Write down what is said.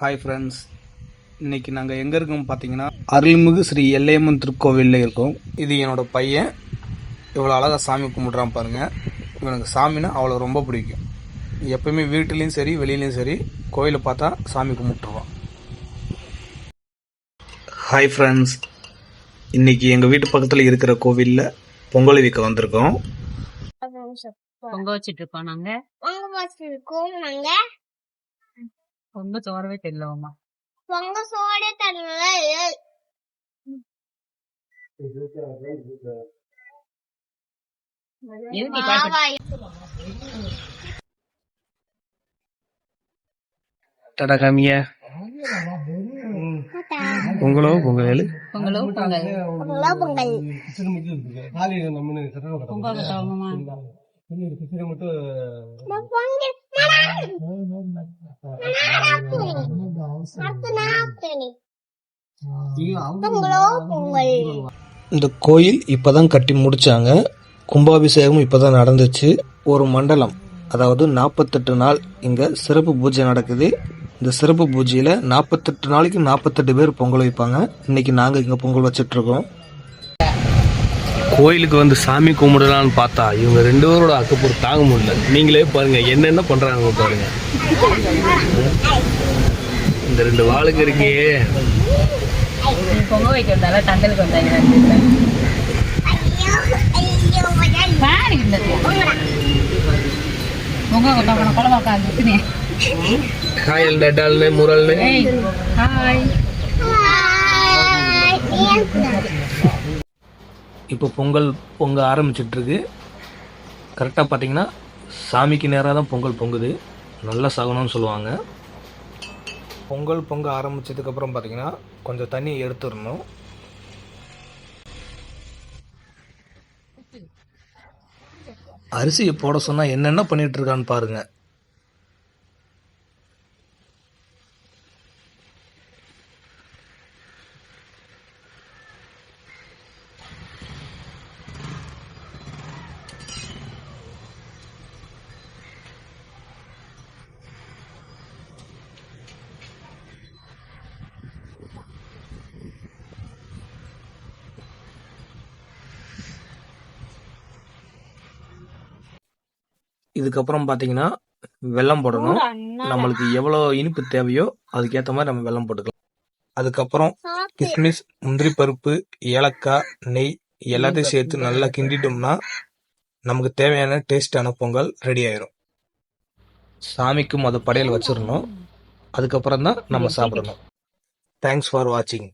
Hi friends இன்னைக்கு நாங்கள் எங்கே இருக்கோம் பார்த்தீங்கன்னா அருள்மிகு ஸ்ரீ எல்லையம்மன் திருக்கோவிலில் இருக்கோம். இது என்னோட பையன். இவ்வளோ அழகாக சாமி கும்பிட்றான் பாருங்க. இவனுக்கு சாமினா அவ்வளோ ரொம்ப பிடிக்கும். எப்பயுமே வீட்டுலேயும் சரி வெளியிலையும் சரி கோயிலை பார்த்தா சாமி கும்பிட்டுருவான். ஹாய் ஃப்ரெண்ட்ஸ் இன்னைக்கு எங்கள் வீட்டு பக்கத்தில் இருக்கிற கோவிலில் பொங்கல் வைக்க வந்திருக்கோம். பொங்க வச்சிட்டு இருக்கோம் நாங்க. பொங்க வச்சிருக்கோம் நாங்க. பொங்க சோறவே தெரியலவாமா பொங்க இப்ப டடா காமிய பொங்கலோ பொங்கல் பொங்கலோ பொங்கல் பொங்கலோ பொங்கல் பொங்கல் பொங்கல் இந்த கோயில் இப்பதான் கட்டி முடிச்சாங்க. கும்பாபிஷேகம் இப்பதான் நடந்துச்சு. ஒரு மண்டலம் அதாவது நாற்பத்தெட்டு நாள் இங்க சிறப்பு பூஜை நடக்குது. இந்த சிறப்பு பூஜையில நாற்பத்தெட்டு நாளைக்கு நாற்பத்தெட்டு பேர் பொங்கல் வைப்பாங்க. இன்னைக்கு நாங்க இங்க பொங்கல் வச்சிட்டு இருக்கோம் கோயிலுக்கு வந்து சாமி கும்பிடலாம்னு பார்த்தா இவங்க ரெண்டு பேரோட அக்கப்பூர் தாங்க முடியல. நீங்களே பாருங்க என்னென்ன பண்றாங்க பாருங்க. இந்த ரெண்டு வாளுங்க இருக்கே. பொங்க வைக்கிறதால தண்டலுக்கு வந்தாங்க ரெண்டு பேரும். ஃபேன் இல்லை பொங்க கொண்டாங்க குழம்பு உட்காந்து காயல் டட்டால்னு முரல்னு. ஏய் ஹாய். இப்போ பொங்கல் பொங்க ஆரம்பிச்சிட்டு இருக்கு கரெக்டாக பார்த்தீங்கன்னா சாமிக்கு நேராக தான் பொங்கல் பொங்குது. நல்ல சகனம்னு சொல்லுவாங்க. பொங்கல் பொங்க ஆரம்பிச்சதுக்கப்புறம் பார்த்தீங்கன்னா கொஞ்சம் தண்ணி எடுத்துடணும். அரிசியை போட சொன்னால் என்னென்ன பண்ணிகிட்ருக்கான்னு பாருங்கள் இதுக்கப்புறம் பார்த்தீங்கன்னா வெல்லம் போடணும். நம்மளுக்கு எவ்வளோ இனிப்பு தேவையோ அதுக்கேற்ற மாதிரி நம்ம வெல்லம் போட்டுக்கலாம். அதுக்கப்புறம் கிஸ்மிஸ் முந்திரி பருப்பு ஏலக்காய் நெய் எல்லாத்தையும் சேர்த்து நல்லா கிண்டிட்டோம்னா நமக்கு தேவையான டேஸ்டான பொங்கல் ரெடி ஆயிரும். சாமிக்கு முத படையல் வச்சிடணும். அதுக்கப்புறம் தான் நம்ம சாப்பிடணும். தேங்க்ஸ் ஃபார் வாட்சிங்